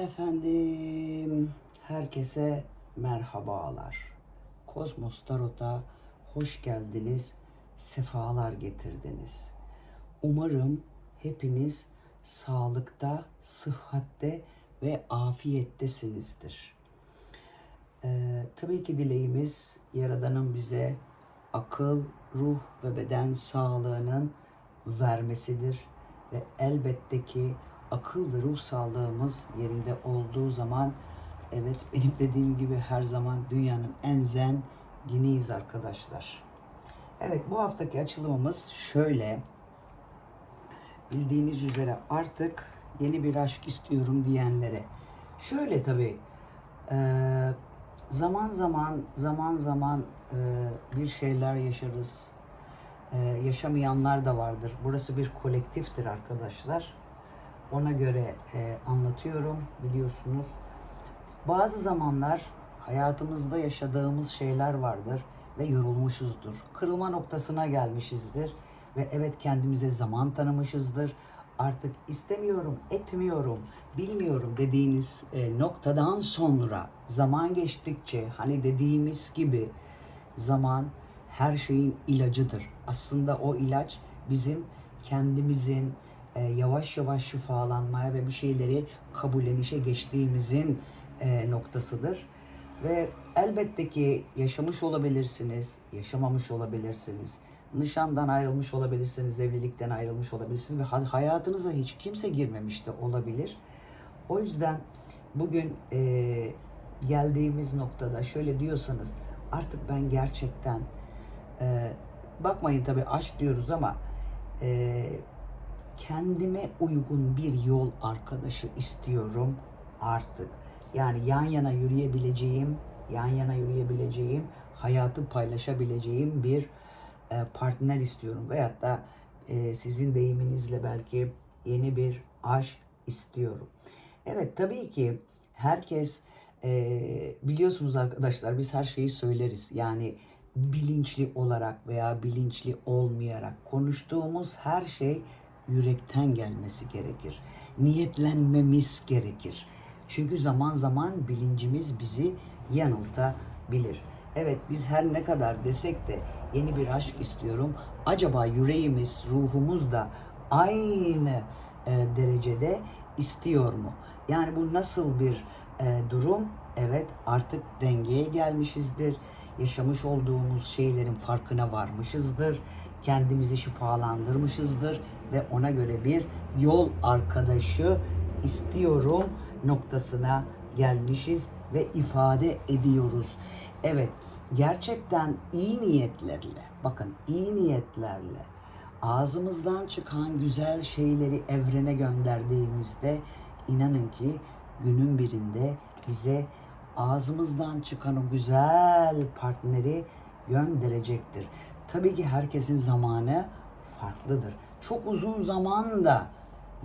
Efendim, herkese merhabalar. Kosmos Tarot'a hoş geldiniz, sefalar getirdiniz. Umarım hepiniz sağlıkta, sıhhatte ve afiyettesinizdir. Ee, tabii ki dileğimiz Yaradan'ın bize akıl, ruh ve beden sağlığının vermesidir. Ve elbette ki akıl ve ruh sağlığımız yerinde olduğu zaman evet benim dediğim gibi her zaman dünyanın en zenginiyiz arkadaşlar. Evet bu haftaki açılımımız şöyle. Bildiğiniz üzere artık yeni bir aşk istiyorum diyenlere. Şöyle tabii eee, zaman zaman zaman zaman eee, bir şeyler yaşarız. Eee, yaşamayanlar da vardır. Burası bir kolektiftir arkadaşlar. Ona göre eee, anlatıyorum biliyorsunuz. Bazı zamanlar hayatımızda yaşadığımız şeyler vardır ve yorulmuşuzdur. Kırılma noktasına gelmişizdir ve evet kendimize zaman tanımışızdır. Artık istemiyorum, etmiyorum, bilmiyorum dediğiniz e, noktadan sonra zaman geçtikçe hani dediğimiz gibi zaman her şeyin ilacıdır. Aslında o ilaç bizim kendimizin e, yavaş yavaş şifalanmaya ve bir şeyleri kabullenişe geçtiğimizin e, noktasıdır. Ve elbette ki yaşamış olabilirsiniz, yaşamamış olabilirsiniz. Nişandan ayrılmış olabilirsiniz, evlilikten ayrılmış olabilirsiniz ve hay- hayatınıza hiç kimse girmemiş de olabilir. O yüzden bugün e, geldiğimiz noktada şöyle diyorsanız artık ben gerçekten e, bakmayın tabii aşk diyoruz ama e, kendime uygun bir yol arkadaşı istiyorum artık. Yani yan yana yürüyebileceğim, yan yana yürüyebileceğim, hayatı paylaşabileceğim bir e, partner istiyorum. Veyahut da e, sizin deyiminizle belki yeni bir aşk istiyorum. Evet tabii ki herkes e, biliyorsunuz arkadaşlar biz her şeyi söyleriz. Yani bilinçli olarak veya bilinçli olmayarak konuştuğumuz her şey yürekten gelmesi gerekir. Niyetlenmemiz gerekir. Çünkü zaman zaman bilincimiz bizi yanıltabilir. Evet biz her ne kadar desek de yeni bir aşk istiyorum. Acaba yüreğimiz, ruhumuz da aynı e, derecede istiyor mu? Yani bu nasıl bir e, durum? Evet artık dengeye gelmişizdir. Yaşamış olduğumuz şeylerin farkına varmışızdır. Kendimizi şifalandırmışızdır ve ona göre bir yol arkadaşı istiyorum noktasına gelmişiz ve ifade ediyoruz. Evet, gerçekten iyi niyetlerle, bakın iyi niyetlerle ağzımızdan çıkan güzel şeyleri evrene gönderdiğimizde inanın ki günün birinde bize ağzımızdan çıkan o güzel partneri gönderecektir. Tabii ki herkesin zamanı farklıdır. Çok uzun zaman da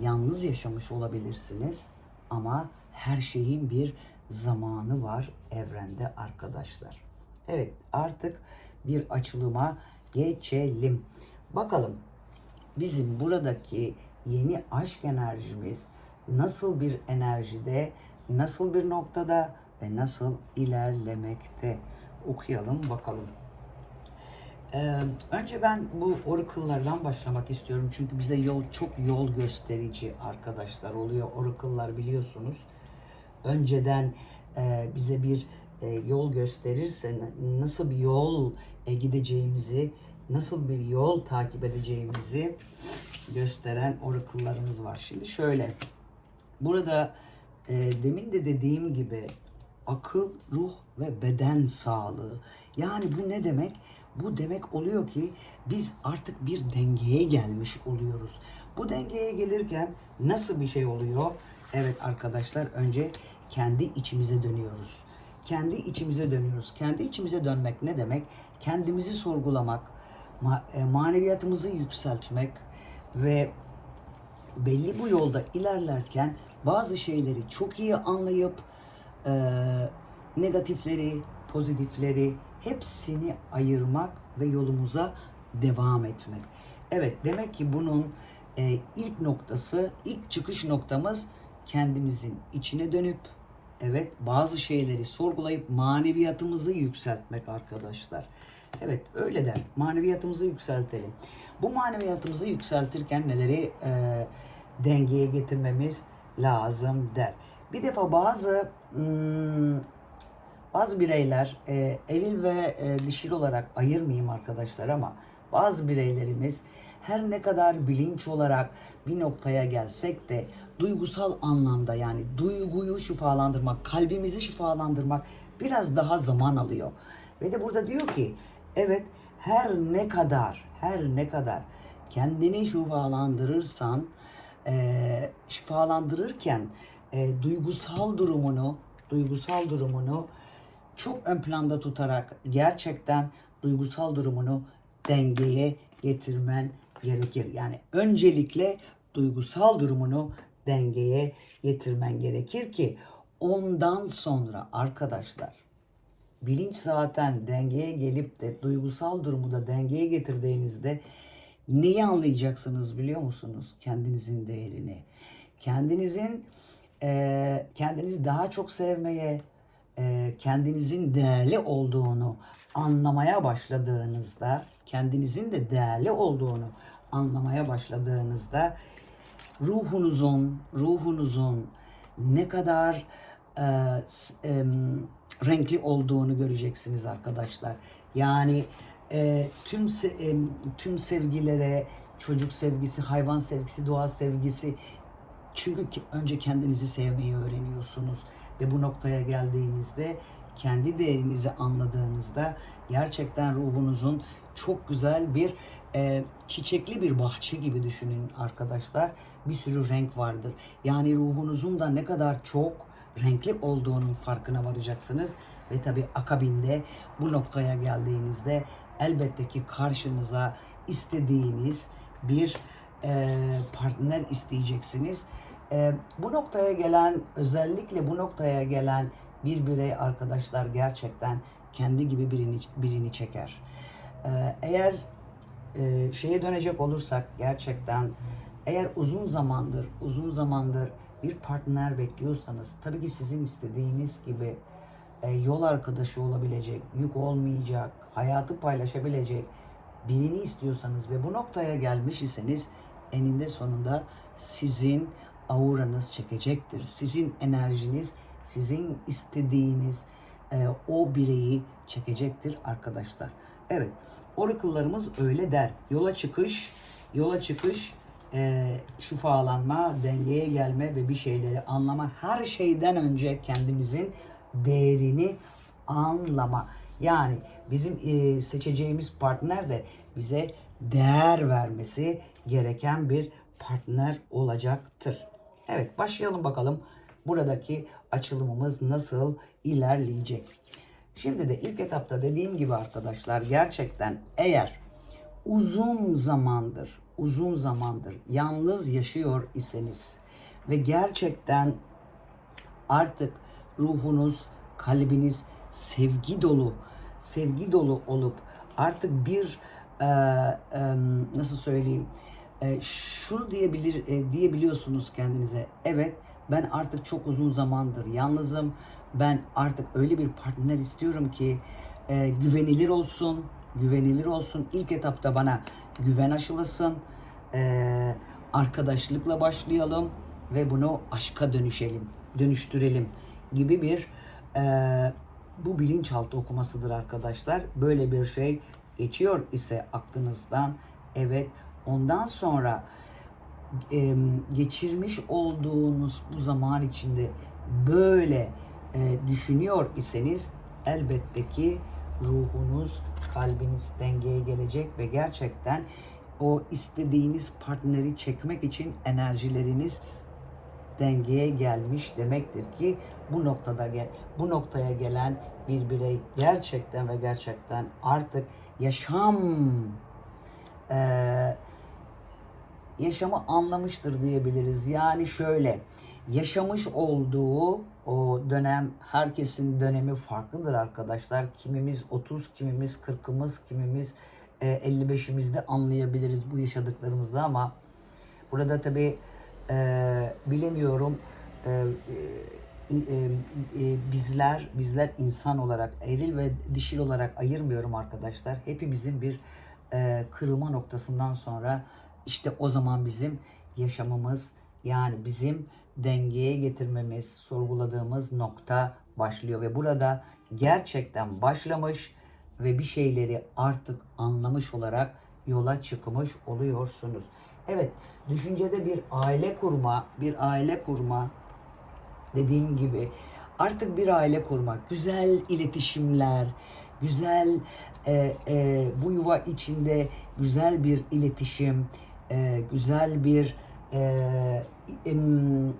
yalnız yaşamış olabilirsiniz ama her şeyin bir zamanı var evrende arkadaşlar. Evet artık bir açılıma geçelim. Bakalım bizim buradaki yeni aşk enerjimiz nasıl bir enerjide, nasıl bir noktada ve nasıl ilerlemekte okuyalım bakalım. Önce ben bu oracle'lardan başlamak istiyorum. Çünkü bize yol çok yol gösterici arkadaşlar oluyor. Oracle'lar biliyorsunuz. Önceden e, bize bir e, yol gösterirse nasıl bir yol e, gideceğimizi, nasıl bir yol takip edeceğimizi gösteren oracle'larımız var. Şimdi şöyle. Burada e, demin de dediğim gibi akıl, ruh ve beden sağlığı. Yani bu ne demek? Bu demek oluyor ki biz artık bir dengeye gelmiş oluyoruz. Bu dengeye gelirken nasıl bir şey oluyor? Evet arkadaşlar önce kendi içimize dönüyoruz. Kendi içimize dönüyoruz. Kendi içimize dönmek ne demek? Kendimizi sorgulamak, ma- e, maneviyatımızı yükseltmek ve belli bu yolda ilerlerken bazı şeyleri çok iyi anlayıp eee, negatifleri, pozitifleri hepsini ayırmak ve yolumuza devam etmek. Evet demek ki bunun eee, ilk noktası, ilk çıkış noktamız kendimizin içine dönüp evet bazı şeyleri sorgulayıp maneviyatımızı yükseltmek arkadaşlar. Evet öyle der. Maneviyatımızı yükseltelim. Bu maneviyatımızı yükseltirken neleri e, dengeye getirmemiz lazım der. Bir defa bazı hmm, bazı bireyler e, eril ve e, dişil olarak ayırmayayım arkadaşlar ama bazı bireylerimiz her ne kadar bilinç olarak bir noktaya gelsek de duygusal anlamda yani duyguyu şifalandırmak, kalbimizi şifalandırmak biraz daha zaman alıyor. Ve de burada diyor ki evet her ne kadar her ne kadar kendini şifalandırırsan e, şifalandırırken e, duygusal durumunu duygusal durumunu çok ön planda tutarak gerçekten duygusal durumunu dengeye getirmen gerekir. Yani öncelikle duygusal durumunu dengeye getirmen gerekir ki ondan sonra arkadaşlar bilinç zaten dengeye gelip de duygusal durumu da dengeye getirdiğinizde neyi anlayacaksınız biliyor musunuz? Kendinizin değerini. Kendinizin eee kendinizi daha çok sevmeye, kendinizin değerli olduğunu anlamaya başladığınızda, kendinizin de değerli olduğunu anlamaya başladığınızda ruhunuzun, ruhunuzun ne kadar e, em, renkli olduğunu göreceksiniz arkadaşlar. Yani e, tüm se- em, tüm sevgilere, çocuk sevgisi, hayvan sevgisi, doğa sevgisi çünkü önce kendinizi sevmeyi öğreniyorsunuz ve bu noktaya geldiğinizde kendi değerinizi anladığınızda gerçekten ruhunuzun çok güzel bir e, çiçekli bir bahçe gibi düşünün arkadaşlar. Bir sürü renk vardır. Yani ruhunuzun da ne kadar çok renkli olduğunun farkına varacaksınız ve tabi akabinde bu noktaya geldiğinizde elbette ki karşınıza istediğiniz bir e, partner isteyeceksiniz. E, bu noktaya gelen özellikle bu noktaya gelen bir birey arkadaşlar gerçekten kendi gibi birini birini çeker. E, eğer e, şeye dönecek olursak gerçekten eğer uzun zamandır uzun zamandır bir partner bekliyorsanız tabii ki sizin istediğiniz gibi e, yol arkadaşı olabilecek, yük olmayacak, hayatı paylaşabilecek birini istiyorsanız ve bu noktaya gelmiş iseniz eninde sonunda sizin auranız çekecektir. Sizin enerjiniz, sizin istediğiniz e, o bireyi çekecektir arkadaşlar. Evet, oracle'larımız öyle der. Yola çıkış, yola çıkış, e, şifalanma, dengeye gelme ve bir şeyleri anlama. Her şeyden önce kendimizin değerini anlama. Yani bizim e, seçeceğimiz partner de bize değer vermesi gereken bir partner olacaktır. Evet başlayalım bakalım buradaki açılımımız nasıl ilerleyecek. Şimdi de ilk etapta dediğim gibi arkadaşlar gerçekten eğer uzun zamandır uzun zamandır yalnız yaşıyor iseniz ve gerçekten artık ruhunuz, kalbiniz sevgi dolu, sevgi dolu olup artık bir e, e, nasıl söyleyeyim e, şunu diyebilir e, diyebiliyorsunuz kendinize. Evet ben artık çok uzun zamandır yalnızım. Ben artık öyle bir partner istiyorum ki e, güvenilir olsun, güvenilir olsun. İlk etapta bana güven aşılasın. E, arkadaşlıkla başlayalım ve bunu aşka dönüşelim, dönüştürelim gibi bir e, bu bilinçaltı okumasıdır arkadaşlar. Böyle bir şey geçiyor ise aklınızdan evet ondan sonra e, geçirmiş olduğunuz bu zaman içinde böyle e, düşünüyor iseniz elbette ki ruhunuz, kalbiniz dengeye gelecek ve gerçekten o istediğiniz partneri çekmek için enerjileriniz dengeye gelmiş demektir ki bu noktada bu noktaya gelen bir birey gerçekten ve gerçekten artık yaşam eee yaşamı anlamıştır diyebiliriz. Yani şöyle yaşamış olduğu o dönem herkesin dönemi farklıdır arkadaşlar. Kimimiz 30, kimimiz 40'ımız, kimimiz e, 55'imizde anlayabiliriz bu yaşadıklarımızda ama burada tabi bilemiyorum e, e, e, e, bizler bizler insan olarak eril ve dişil olarak ayırmıyorum arkadaşlar. Hepimizin bir e, kırılma noktasından sonra işte o zaman bizim yaşamımız yani bizim dengeye getirmemiz, sorguladığımız nokta başlıyor ve burada gerçekten başlamış ve bir şeyleri artık anlamış olarak yola çıkmış oluyorsunuz. Evet, düşüncede bir aile kurma, bir aile kurma dediğim gibi artık bir aile kurmak, güzel iletişimler, güzel e, e, bu yuva içinde güzel bir iletişim, e, güzel bir e, em,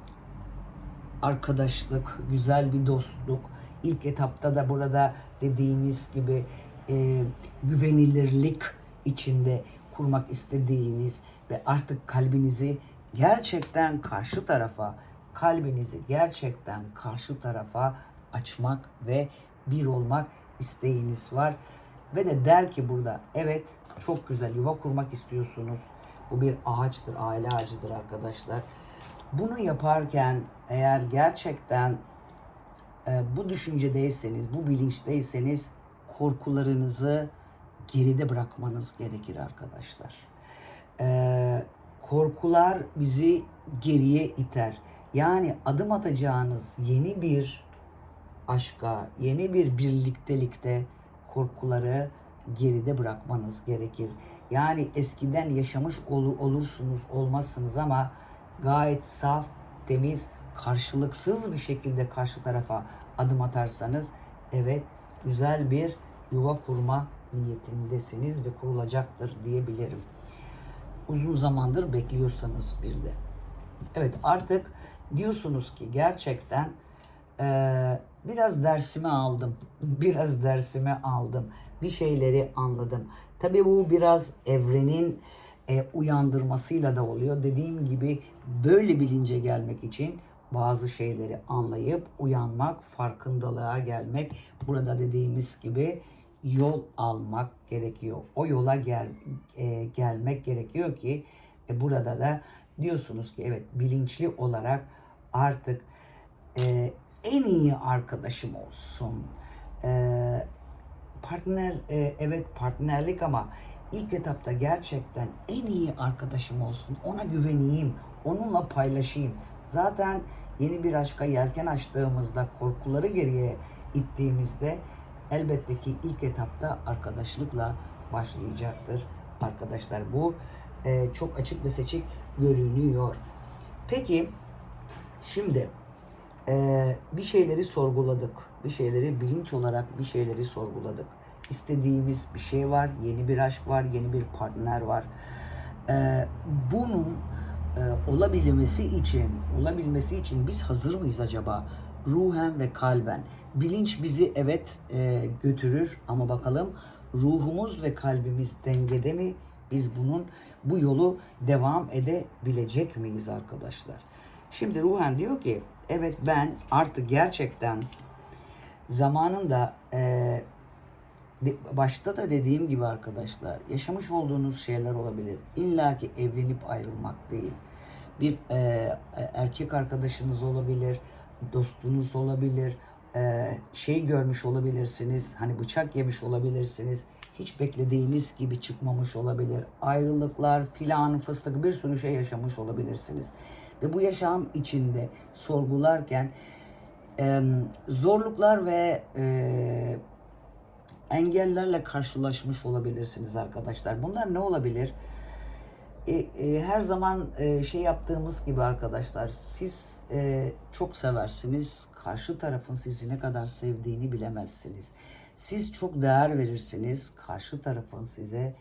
arkadaşlık, güzel bir dostluk. İlk etapta da burada dediğimiz gibi e, güvenilirlik içinde kurmak istediğiniz ve artık kalbinizi gerçekten karşı tarafa, kalbinizi gerçekten karşı tarafa açmak ve bir olmak isteğiniz var. Ve de der ki burada evet çok güzel yuva kurmak istiyorsunuz. Bu bir ağaçtır, aile ağacıdır arkadaşlar. Bunu yaparken eğer gerçekten e, bu düşüncedeyseniz, bu bilinçteyseniz korkularınızı geride bırakmanız gerekir arkadaşlar. E, korkular bizi geriye iter. Yani adım atacağınız yeni bir aşka, yeni bir birliktelikte korkuları geride bırakmanız gerekir. Yani eskiden yaşamış olur, olursunuz, olmazsınız ama gayet saf, temiz, karşılıksız bir şekilde karşı tarafa adım atarsanız evet güzel bir yuva kurma niyetindesiniz ve kurulacaktır diyebilirim. Uzun zamandır bekliyorsanız bir de. Evet artık diyorsunuz ki gerçekten eee, biraz dersimi aldım. Biraz dersimi aldım. Bir şeyleri anladım. Tabii bu biraz evrenin e, uyandırmasıyla da oluyor. Dediğim gibi böyle bilince gelmek için bazı şeyleri anlayıp uyanmak, farkındalığa gelmek, burada dediğimiz gibi yol almak gerekiyor. O yola gel e, gelmek gerekiyor ki e, burada da diyorsunuz ki evet bilinçli olarak artık e, en iyi arkadaşım olsun. E, partner e, evet partnerlik ama ilk etapta gerçekten en iyi arkadaşım olsun. Ona güveneyim, onunla paylaşayım. Zaten yeni bir aşka yelken açtığımızda, korkuları geriye ittiğimizde elbette ki ilk etapta arkadaşlıkla başlayacaktır. Arkadaşlar bu e, çok açık ve seçik görünüyor. Peki şimdi e, bir şeyleri sorguladık. Bir şeyleri bilinç olarak bir şeyleri sorguladık. İstediğimiz bir şey var, yeni bir aşk var, yeni bir partner var. E, bunun e, olabilmesi için, olabilmesi için biz hazır mıyız acaba? Ruhen ve kalben. Bilinç bizi evet e, götürür ama bakalım ruhumuz ve kalbimiz dengede mi? Biz bunun bu yolu devam edebilecek miyiz arkadaşlar? Şimdi ruhen diyor ki evet ben artık gerçekten zamanında e, başta da dediğim gibi arkadaşlar yaşamış olduğunuz şeyler olabilir. İlla ki evlenip ayrılmak değil. Bir e, e, erkek arkadaşınız olabilir, dostunuz olabilir, e, şey görmüş olabilirsiniz, hani bıçak yemiş olabilirsiniz. Hiç beklediğiniz gibi çıkmamış olabilir. Ayrılıklar, filan, fıstık bir sürü şey yaşamış olabilirsiniz. Ve bu yaşam içinde sorgularken e, zorluklar ve e, engellerle karşılaşmış olabilirsiniz arkadaşlar. Bunlar ne olabilir? E, e, her zaman e, şey yaptığımız gibi arkadaşlar siz e, çok seversiniz. Karşı tarafın sizi ne kadar sevdiğini bilemezsiniz. Siz çok değer verirsiniz. Karşı tarafın size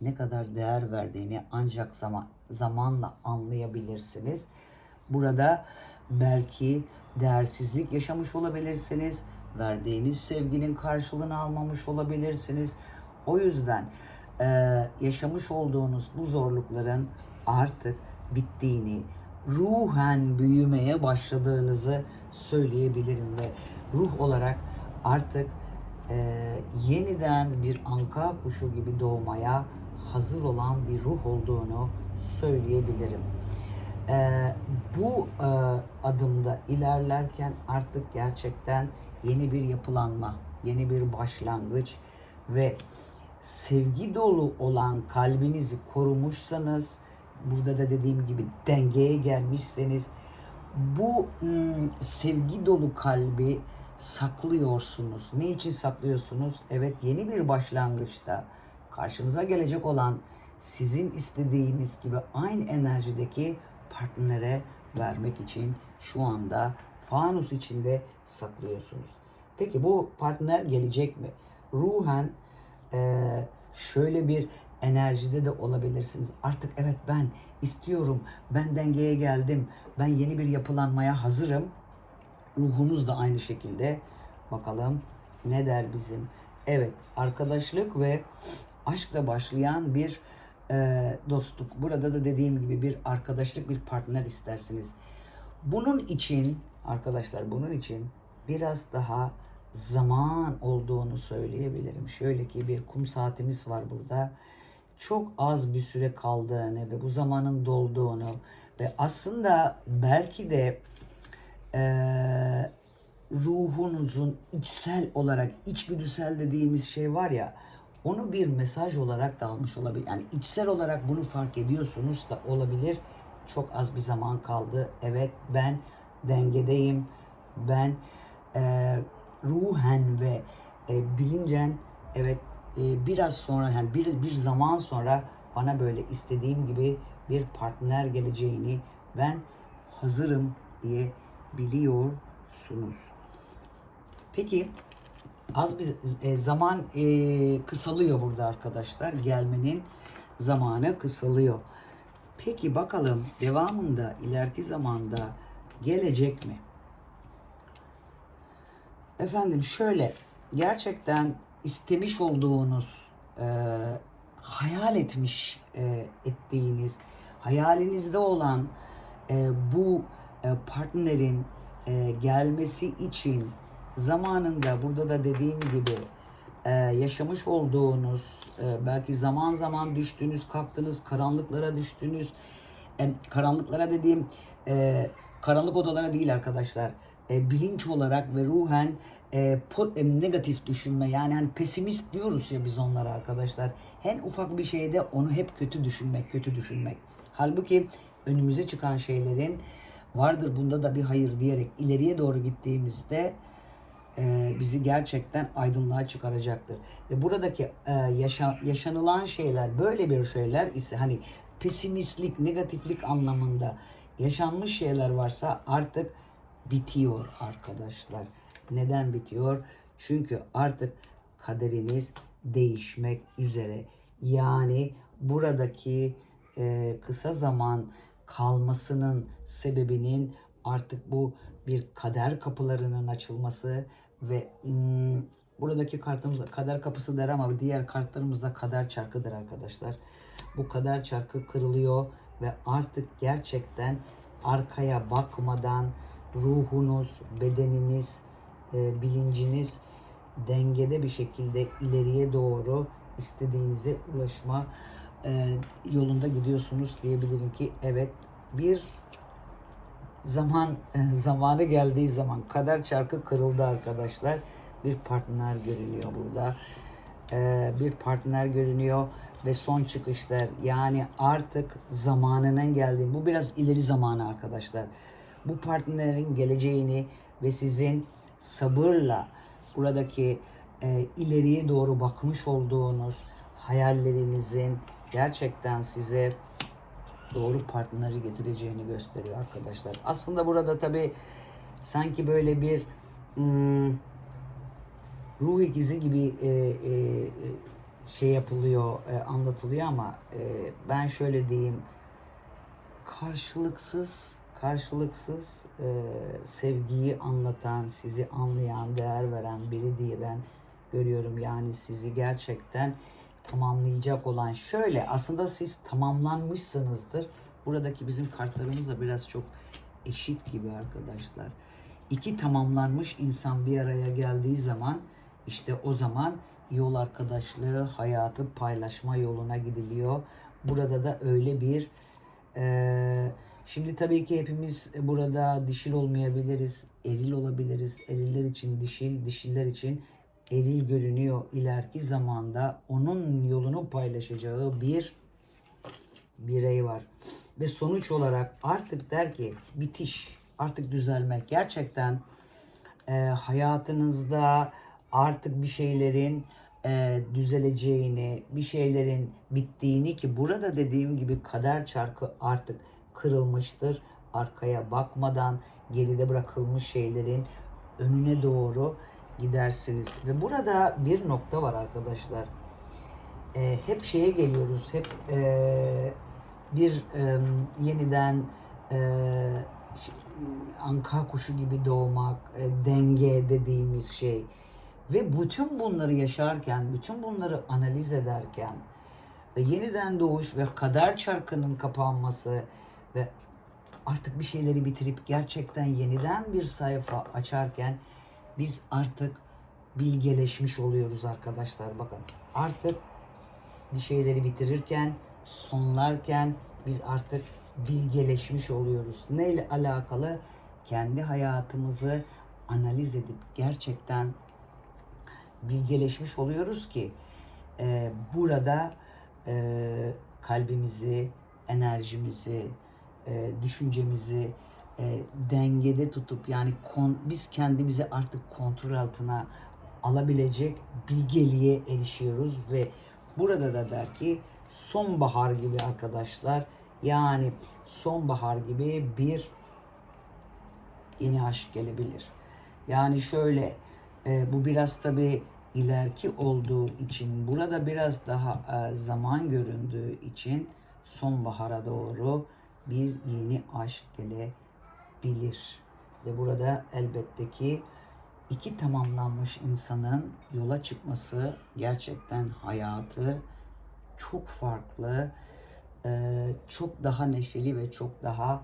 ne kadar değer verdiğini ancak zaman zamanla anlayabilirsiniz. Burada belki değersizlik yaşamış olabilirsiniz. Verdiğiniz sevginin karşılığını almamış olabilirsiniz. O yüzden e, yaşamış olduğunuz bu zorlukların artık bittiğini, ruhen büyümeye başladığınızı söyleyebilirim ve ruh olarak artık e, yeniden bir anka kuşu gibi doğmaya hazır olan bir ruh olduğunu söyleyebilirim. Ee, bu e, adımda ilerlerken artık gerçekten yeni bir yapılanma, yeni bir başlangıç ve sevgi dolu olan kalbinizi korumuşsanız, burada da dediğim gibi dengeye gelmişseniz, bu ım, sevgi dolu kalbi saklıyorsunuz. Ne için saklıyorsunuz? Evet yeni bir başlangıçta karşınıza gelecek olan sizin istediğiniz gibi aynı enerjideki partnere vermek için şu anda fanus içinde saklıyorsunuz. Peki bu partner gelecek mi? Ruhen eee, şöyle bir enerjide de olabilirsiniz. Artık evet ben istiyorum, ben dengeye geldim, ben yeni bir yapılanmaya hazırım. Ruhunuz da aynı şekilde. Bakalım ne der bizim? Evet, arkadaşlık ve aşkla başlayan bir e, dostluk. Burada da dediğim gibi bir arkadaşlık, bir partner istersiniz. Bunun için arkadaşlar bunun için biraz daha zaman olduğunu söyleyebilirim. Şöyle ki bir kum saatimiz var burada. Çok az bir süre kaldığını ve bu zamanın dolduğunu ve aslında belki de eee, ruhunuzun içsel olarak içgüdüsel dediğimiz şey var ya onu bir mesaj olarak da almış olabilir. Yani içsel olarak bunu fark ediyorsunuz da olabilir. Çok az bir zaman kaldı. Evet ben dengedeyim. Ben eee, ruhen ve e, bilincen evet e, biraz sonra yani bir, bir zaman sonra bana böyle istediğim gibi bir partner geleceğini ben hazırım diye biliyorsunuz. Peki az bir e, zaman e, kısalıyor burada arkadaşlar. Gelmenin zamanı kısalıyor. Peki bakalım devamında ileriki zamanda gelecek mi? Efendim şöyle gerçekten istemiş olduğunuz e, hayal etmiş e, ettiğiniz hayalinizde olan e, bu e, partnerin e, gelmesi için zamanında burada da dediğim gibi e, yaşamış olduğunuz e, belki zaman zaman düştüğünüz kalktınız karanlıklara düştünüz e, karanlıklara dediğim e, karanlık odalara değil arkadaşlar e, bilinç olarak ve ruhen e, po- e, negatif düşünme yani hani pesimist diyoruz ya biz onlara arkadaşlar. En ufak bir şeyde onu hep kötü düşünmek, kötü düşünmek. Halbuki önümüze çıkan şeylerin vardır bunda da bir hayır diyerek ileriye doğru gittiğimizde e, bizi gerçekten aydınlığa çıkaracaktır. Ve buradaki e, yaşa- yaşanılan şeyler böyle bir şeyler ise hani pesimistlik, negatiflik anlamında yaşanmış şeyler varsa artık bitiyor arkadaşlar. Neden bitiyor? Çünkü artık kaderiniz değişmek üzere. Yani buradaki e, kısa zaman kalmasının sebebinin artık bu bir kader kapılarının açılması ve hmm, buradaki kartımız kader kapısı der ama diğer kartlarımızda kader çarkıdır arkadaşlar. Bu kader çarkı kırılıyor ve artık gerçekten arkaya bakmadan ruhunuz, bedeniniz, e, bilinciniz dengede bir şekilde ileriye doğru istediğinize ulaşma e, yolunda gidiyorsunuz diyebilirim ki evet bir zaman zamanı geldiği zaman kader çarkı kırıldı arkadaşlar. Bir partner görünüyor burada. Ee, bir partner görünüyor ve son çıkışlar yani artık zamanının geldiği bu biraz ileri zamanı arkadaşlar. Bu partnerin geleceğini ve sizin sabırla buradaki e, ileriye doğru bakmış olduğunuz hayallerinizin gerçekten size doğru partneri getireceğini gösteriyor arkadaşlar. Aslında burada tabi sanki böyle bir hmm, ruh ikizi gibi e, e, e, şey yapılıyor, e, anlatılıyor ama e, ben şöyle diyeyim karşılıksız karşılıksız e, sevgiyi anlatan, sizi anlayan, değer veren biri diye ben görüyorum. Yani sizi gerçekten tamamlayacak olan şöyle aslında siz tamamlanmışsınızdır. Buradaki bizim kartlarımız da biraz çok eşit gibi arkadaşlar. İki tamamlanmış insan bir araya geldiği zaman işte o zaman yol arkadaşlığı, hayatı paylaşma yoluna gidiliyor. Burada da öyle bir eee, Şimdi tabii ki hepimiz burada dişil olmayabiliriz, eril olabiliriz. Eriller için dişil, dişiller için eril görünüyor. İleriki zamanda onun yolunu paylaşacağı bir birey var. Ve sonuç olarak artık der ki bitiş, artık düzelmek. Gerçekten e, hayatınızda artık bir şeylerin e, düzeleceğini, bir şeylerin bittiğini ki burada dediğim gibi kader çarkı artık kırılmıştır. Arkaya bakmadan geride bırakılmış şeylerin önüne doğru gidersiniz. Ve burada bir nokta var arkadaşlar. E, hep şeye geliyoruz, hep e, bir e, yeniden e, anka kuşu gibi doğmak, e, denge dediğimiz şey. Ve bütün bunları yaşarken, bütün bunları analiz ederken ve yeniden doğuş ve kader çarkının kapanması ve artık bir şeyleri bitirip gerçekten yeniden bir sayfa açarken biz artık bilgeleşmiş oluyoruz arkadaşlar. Bakın artık bir şeyleri bitirirken, sonlarken biz artık bilgeleşmiş oluyoruz. Neyle alakalı? Kendi hayatımızı analiz edip gerçekten bilgeleşmiş oluyoruz ki e, burada e, kalbimizi, enerjimizi, e, düşüncemizi e, dengede tutup yani kon, biz kendimizi artık kontrol altına alabilecek bilgeliğe erişiyoruz ve burada da der ki sonbahar gibi arkadaşlar yani sonbahar gibi bir yeni aşk gelebilir. Yani şöyle e, bu biraz tabi ileriki olduğu için burada biraz daha e, zaman göründüğü için sonbahara doğru bir yeni aşk gelebilir. Ve burada elbette ki iki tamamlanmış insanın yola çıkması gerçekten hayatı çok farklı, e, çok daha neşeli ve çok daha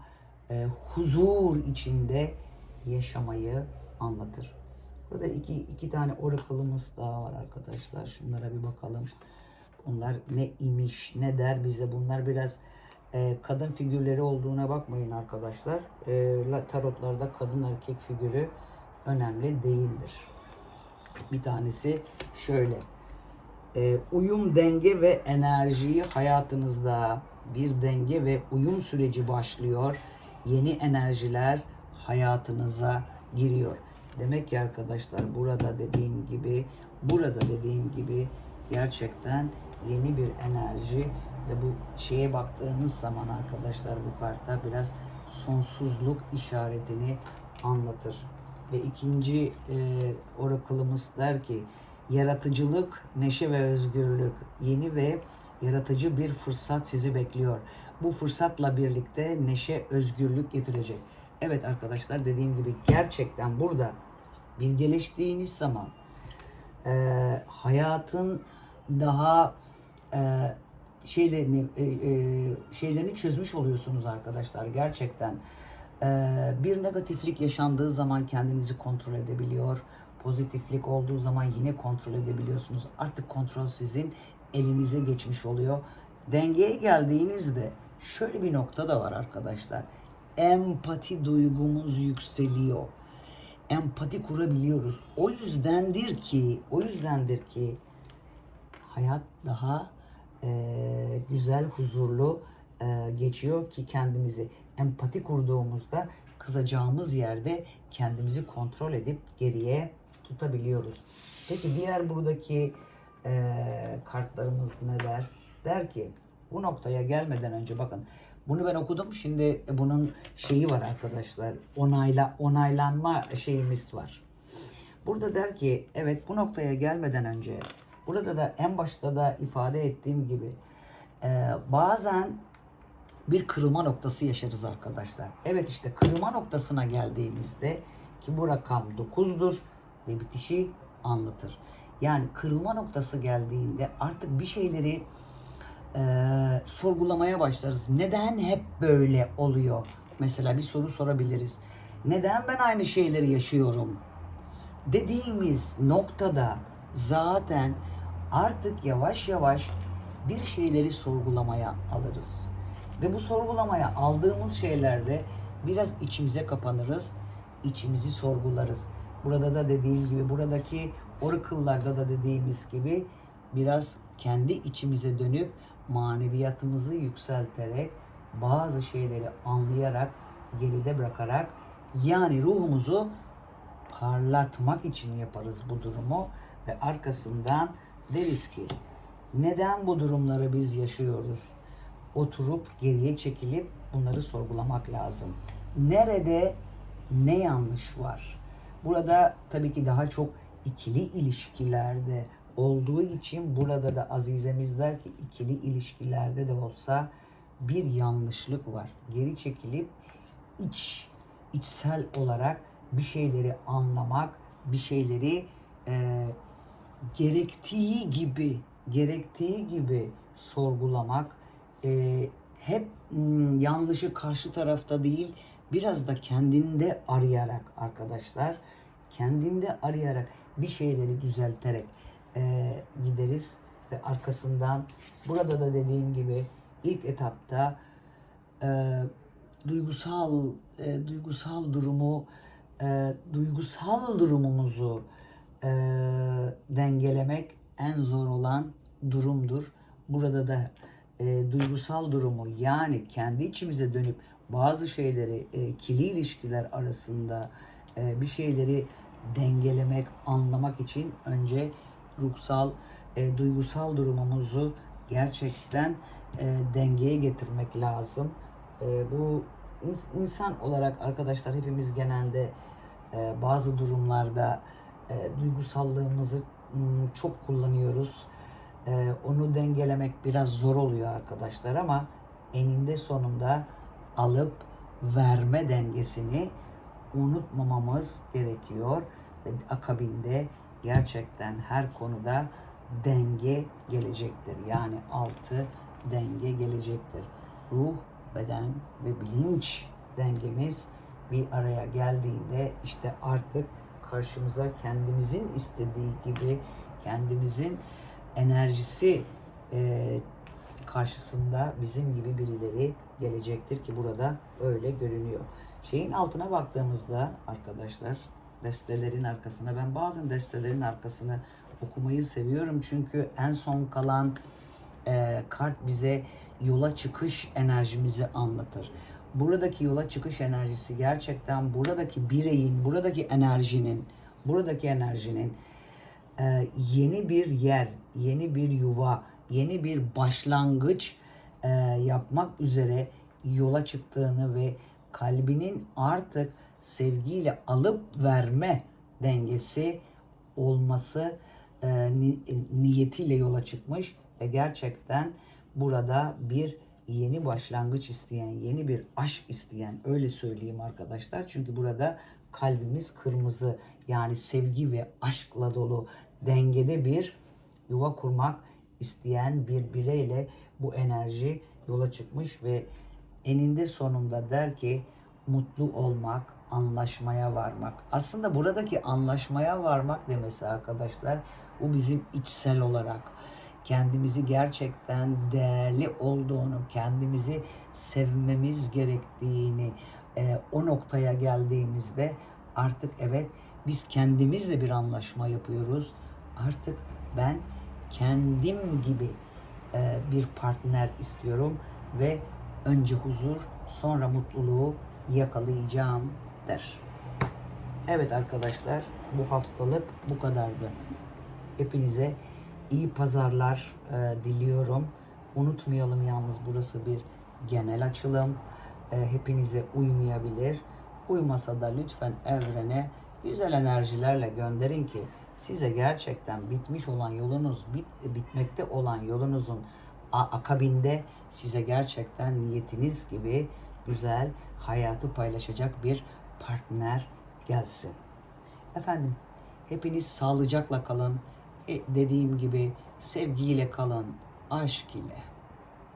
e, huzur içinde yaşamayı anlatır. Burada iki, iki tane oracle'ımız daha var arkadaşlar. Şunlara bir bakalım. Bunlar ne imiş, ne der bize. Bunlar biraz e, kadın figürleri olduğuna bakmayın arkadaşlar. E, la- tarotlarda kadın erkek figürü önemli değildir. Bir tanesi şöyle. E, uyum, denge ve enerjiyi hayatınızda bir denge ve uyum süreci başlıyor. Yeni enerjiler hayatınıza giriyor. Demek ki arkadaşlar burada dediğim gibi burada dediğim gibi gerçekten yeni bir enerji ve bu şeye baktığınız zaman arkadaşlar bu kartta biraz sonsuzluk işaretini anlatır. Ve ikinci e, oracle'ımız der ki yaratıcılık, neşe ve özgürlük yeni ve yaratıcı bir fırsat sizi bekliyor. Bu fırsatla birlikte neşe, özgürlük getirecek. Evet arkadaşlar dediğim gibi gerçekten burada bilgeleştiğiniz zaman e, hayatın daha e, şeylerini e, e, şeylerini çözmüş oluyorsunuz arkadaşlar gerçekten. E, bir negatiflik yaşandığı zaman kendinizi kontrol edebiliyor. Pozitiflik olduğu zaman yine kontrol edebiliyorsunuz. Artık kontrol sizin elinize geçmiş oluyor. Dengeye geldiğinizde şöyle bir nokta da var arkadaşlar. Empati duygumuz yükseliyor empati kurabiliyoruz. O yüzdendir ki, o yüzdendir ki hayat daha güzel, huzurlu e, geçiyor ki kendimizi empati kurduğumuzda kızacağımız yerde kendimizi kontrol edip geriye tutabiliyoruz. Peki diğer buradaki e, kartlarımız ne der? Der ki bu noktaya gelmeden önce bakın bunu ben okudum. Şimdi bunun şeyi var arkadaşlar. Onayla onaylanma şeyimiz var. Burada der ki evet bu noktaya gelmeden önce burada da en başta da ifade ettiğim gibi e, bazen bir kırılma noktası yaşarız arkadaşlar. Evet işte kırılma noktasına geldiğimizde ki bu rakam 9'dur ve bitişi anlatır. Yani kırılma noktası geldiğinde artık bir şeyleri e, sorgulamaya başlarız. Neden hep böyle oluyor? Mesela bir soru sorabiliriz. Neden ben aynı şeyleri yaşıyorum? Dediğimiz noktada zaten artık yavaş yavaş bir şeyleri sorgulamaya alırız. Ve bu sorgulamaya aldığımız şeylerde biraz içimize kapanırız, içimizi sorgularız. Burada da dediğim gibi, buradaki oracle'larda da dediğimiz gibi biraz kendi içimize dönüp maneviyatımızı yükselterek bazı şeyleri anlayarak, geride bırakarak yani ruhumuzu parlatmak için yaparız bu durumu ve arkasından deriz ki neden bu durumları biz yaşıyoruz? Oturup geriye çekilip bunları sorgulamak lazım. Nerede ne yanlış var? Burada tabii ki daha çok ikili ilişkilerde olduğu için burada da Azizemiz der ki ikili ilişkilerde de olsa bir yanlışlık var. Geri çekilip iç, içsel olarak bir şeyleri anlamak, bir şeyleri e, gerektiği gibi, gerektiği gibi sorgulamak, e, hep mm, yanlışı karşı tarafta değil, biraz da kendinde arayarak arkadaşlar, kendinde arayarak bir şeyleri düzelterek e, gideriz ve arkasından burada da dediğim gibi ilk etapta e, duygusal e, duygusal durumu e, duygusal durumumuzu e, dengelemek en zor olan durumdur. Burada da e, duygusal durumu yani kendi içimize dönüp bazı şeyleri e, ikili ilişkiler arasında e, bir şeyleri dengelemek, anlamak için önce ruhsal, e, duygusal durumumuzu gerçekten e, dengeye getirmek lazım. E, bu ins- insan olarak arkadaşlar hepimiz genelde e, bazı durumlarda e, duygusallığımızı m, çok kullanıyoruz. E, onu dengelemek biraz zor oluyor arkadaşlar ama eninde sonunda alıp verme dengesini unutmamamız gerekiyor ve akabinde gerçekten her konuda denge gelecektir. Yani altı denge gelecektir. Ruh, beden ve bilinç dengemiz bir araya geldiğinde işte artık karşımıza kendimizin istediği gibi kendimizin enerjisi e, karşısında bizim gibi birileri gelecektir ki burada öyle görünüyor. Şeyin altına baktığımızda arkadaşlar destelerin arkasına ben bazen destelerin arkasını okumayı seviyorum çünkü en son kalan e, kart bize yola çıkış enerjimizi anlatır. Buradaki yola çıkış enerjisi gerçekten buradaki bireyin, buradaki enerjinin, buradaki enerjinin e, yeni bir yer, yeni bir yuva, yeni bir başlangıç e, yapmak üzere yola çıktığını ve kalbinin artık sevgiyle alıp verme dengesi olması e, ni- niyetiyle yola çıkmış ve gerçekten burada bir yeni başlangıç isteyen, yeni bir aşk isteyen öyle söyleyeyim arkadaşlar. Çünkü burada kalbimiz kırmızı yani sevgi ve aşkla dolu dengede bir yuva kurmak isteyen bir bireyle bu enerji yola çıkmış ve eninde sonunda der ki mutlu olmak, anlaşmaya varmak. Aslında buradaki anlaşmaya varmak demesi arkadaşlar bu bizim içsel olarak kendimizi gerçekten değerli olduğunu, kendimizi sevmemiz gerektiğini e, o noktaya geldiğimizde artık evet biz kendimizle bir anlaşma yapıyoruz. Artık ben kendim gibi e, bir partner istiyorum ve önce huzur sonra mutluluğu yakalayacağım der. Evet arkadaşlar bu haftalık bu kadardı. Hepinize iyi pazarlar e, diliyorum. Unutmayalım yalnız burası bir genel açılım. E, hepinize uymayabilir. Uymasa da lütfen evrene güzel enerjilerle gönderin ki size gerçekten bitmiş olan yolunuz, bit, bitmekte olan yolunuzun akabinde size gerçekten niyetiniz gibi güzel hayatı paylaşacak bir partner gelsin. Efendim hepiniz sağlıcakla kalın. E, dediğim gibi sevgiyle kalın, aşk ile.